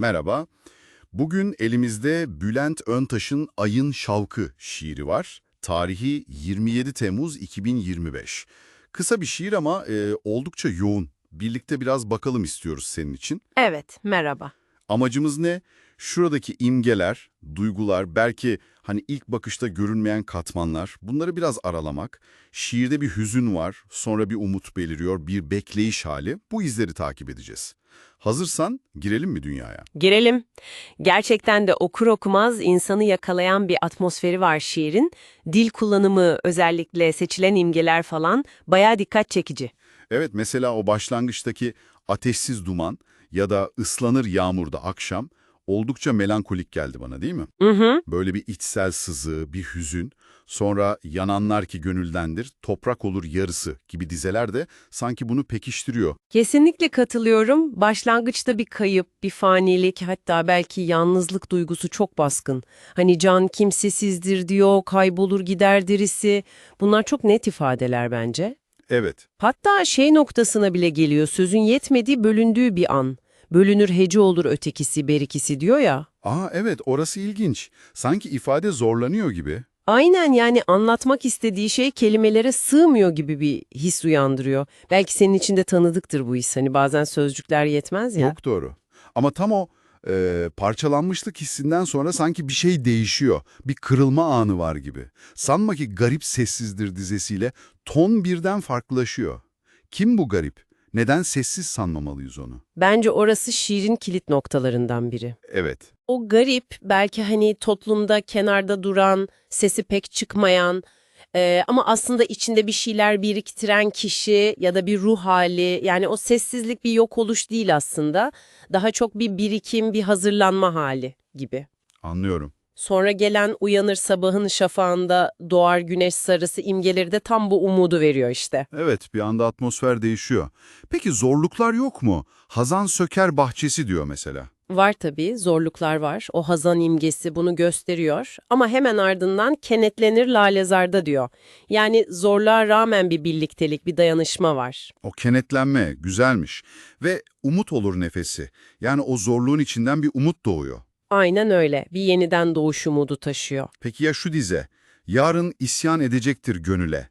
Merhaba. Bugün elimizde Bülent Öntaş'ın Ayın Şavkı şiiri var. Tarihi 27 Temmuz 2025. Kısa bir şiir ama e, oldukça yoğun. Birlikte biraz bakalım istiyoruz senin için. Evet, merhaba. Amacımız ne? Şuradaki imgeler, duygular, belki hani ilk bakışta görünmeyen katmanlar, bunları biraz aralamak. Şiirde bir hüzün var, sonra bir umut beliriyor, bir bekleyiş hali. Bu izleri takip edeceğiz. Hazırsan girelim mi dünyaya? Girelim. Gerçekten de okur okumaz insanı yakalayan bir atmosferi var şiirin. Dil kullanımı, özellikle seçilen imgeler falan bayağı dikkat çekici. Evet, mesela o başlangıçtaki ateşsiz duman ya da ıslanır yağmurda akşam oldukça melankolik geldi bana değil mi? Hı hı. Böyle bir içsel sızı, bir hüzün, sonra yananlar ki gönüldendir, toprak olur yarısı gibi dizeler de sanki bunu pekiştiriyor. Kesinlikle katılıyorum. Başlangıçta bir kayıp, bir fanilik, hatta belki yalnızlık duygusu çok baskın. Hani can kimsesizdir diyor, kaybolur gider dirisi. Bunlar çok net ifadeler bence. Evet, Hatta şey noktasına bile geliyor, sözün yetmediği bölündüğü bir an. Bölünür hece olur ötekisi, berikisi diyor ya. aa evet orası ilginç. Sanki ifade zorlanıyor gibi. Aynen yani anlatmak istediği şey kelimelere sığmıyor gibi bir his uyandırıyor. Belki senin için de tanıdıktır bu his. Hani bazen sözcükler yetmez ya. Çok doğru. Ama tam o e, parçalanmışlık hissinden sonra sanki bir şey değişiyor. Bir kırılma anı var gibi. Sanma ki garip sessizdir dizesiyle ton birden farklılaşıyor. Kim bu garip? Neden sessiz sanmamalıyız onu? Bence orası şiirin kilit noktalarından biri. Evet. O garip, belki hani toplumda kenarda duran, sesi pek çıkmayan e, ama aslında içinde bir şeyler biriktiren kişi ya da bir ruh hali, yani o sessizlik bir yok oluş değil aslında. Daha çok bir birikim, bir hazırlanma hali gibi. Anlıyorum. Sonra gelen uyanır sabahın şafağında doğar güneş sarısı imgeleri de tam bu umudu veriyor işte. Evet, bir anda atmosfer değişiyor. Peki zorluklar yok mu? Hazan Söker bahçesi diyor mesela. Var tabii, zorluklar var. O hazan imgesi bunu gösteriyor. Ama hemen ardından kenetlenir lalezarda diyor. Yani zorluğa rağmen bir birliktelik, bir dayanışma var. O kenetlenme güzelmiş. Ve umut olur nefesi. Yani o zorluğun içinden bir umut doğuyor. Aynen öyle. Bir yeniden doğuş umudu taşıyor. Peki ya şu dize? Yarın isyan edecektir gönüle.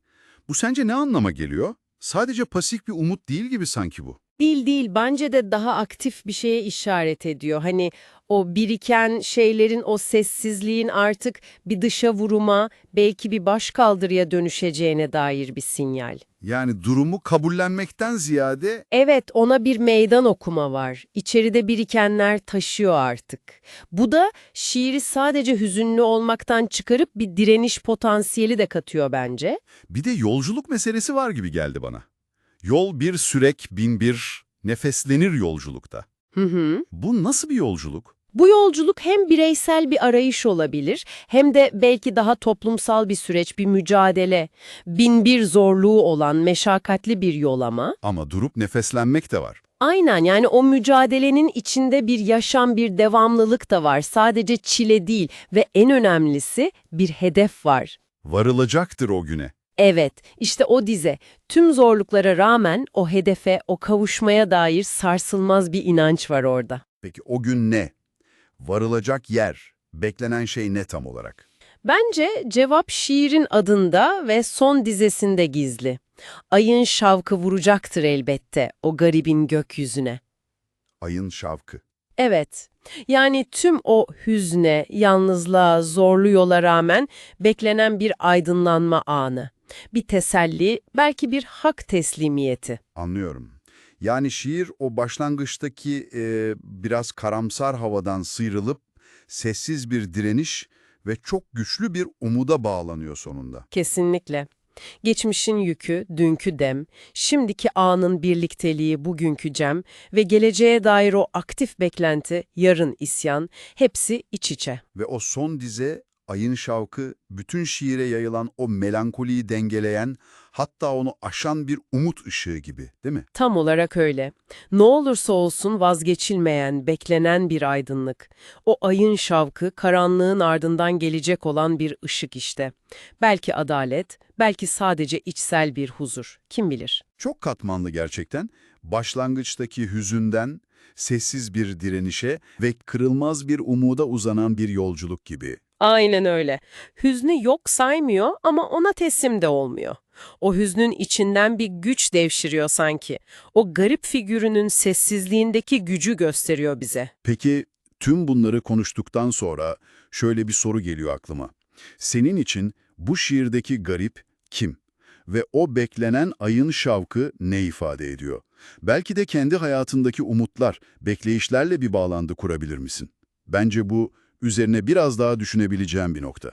Bu sence ne anlama geliyor? Sadece pasif bir umut değil gibi sanki bu. Değil değil, bence de daha aktif bir şeye işaret ediyor. Hani o biriken şeylerin, o sessizliğin artık bir dışa vuruma, belki bir başkaldırıya dönüşeceğine dair bir sinyal. Yani durumu kabullenmekten ziyade Evet, ona bir meydan okuma var. İçeride birikenler taşıyor artık. Bu da şiiri sadece hüzünlü olmaktan çıkarıp bir direniş potansiyeli de katıyor bence. bir de yolculuk meselesi var gibi geldi bana. Yol bir sürek bin bir, nefeslenir yolculukta. Hı hı. Bu nasıl bir yolculuk? Bu yolculuk hem bireysel bir arayış olabilir, hem de belki daha toplumsal bir süreç, bir mücadele, bin bir zorluğu olan meşakkatli bir yol ama. Ama durup nefeslenmek de var. Aynen yani o mücadelenin içinde bir yaşam, bir devamlılık da var. Sadece çile değil ve en önemlisi bir hedef var. Varılacaktır o güne. Evet, işte o dize. Tüm zorluklara rağmen o hedefe, o kavuşmaya dair sarsılmaz bir inanç var orada. Peki o gün ne? Varılacak yer, beklenen şey ne tam olarak? Bence cevap şiirin adında ve son dizesinde gizli. Ayın şavkı vuracaktır elbette o garibin gökyüzüne. Ayın şavkı. Evet, yani tüm o hüzne, yalnızlığa, zorlu yola rağmen beklenen bir aydınlanma anı. Bir teselli, belki bir hak teslimiyeti. Anlıyorum. Yani şiir o başlangıçtaki e, biraz karamsar havadan sıyrılıp sessiz bir direniş ve çok güçlü bir umuda bağlanıyor sonunda. Kesinlikle. Geçmişin yükü, dünkü dem, şimdiki anın birlikteliği, bugünkü cem ve geleceğe dair o aktif beklenti, yarın isyan, hepsi iç içe. Ve o son dize ayın şavkı bütün şiire yayılan o melankoliyi dengeleyen hatta onu aşan bir umut ışığı gibi değil mi? Tam olarak öyle. Ne olursa olsun vazgeçilmeyen, beklenen bir aydınlık. O ayın şavkı, karanlığın ardından gelecek olan bir ışık işte. Belki adalet, belki sadece içsel bir huzur. Kim bilir? Çok katmanlı gerçekten. Başlangıçtaki hüzünden, Sessiz bir direnişe ve kırılmaz bir umuda uzanan bir yolculuk gibi. Aynen öyle. Hüznü yok saymıyor ama ona teslim de olmuyor. O hüznün içinden bir güç devşiriyor sanki. O garip figürünün sessizliğindeki gücü gösteriyor bize. Peki tüm bunları konuştuktan sonra şöyle bir soru geliyor aklıma. Senin için bu şiirdeki garip kim? Ve o beklenen ayın şavkı ne ifade ediyor? Belki de kendi hayatındaki umutlar, bekleyişlerle bir bağlantı kurabilir misin? Bence bu üzerine biraz daha düşünebileceğim bir nokta.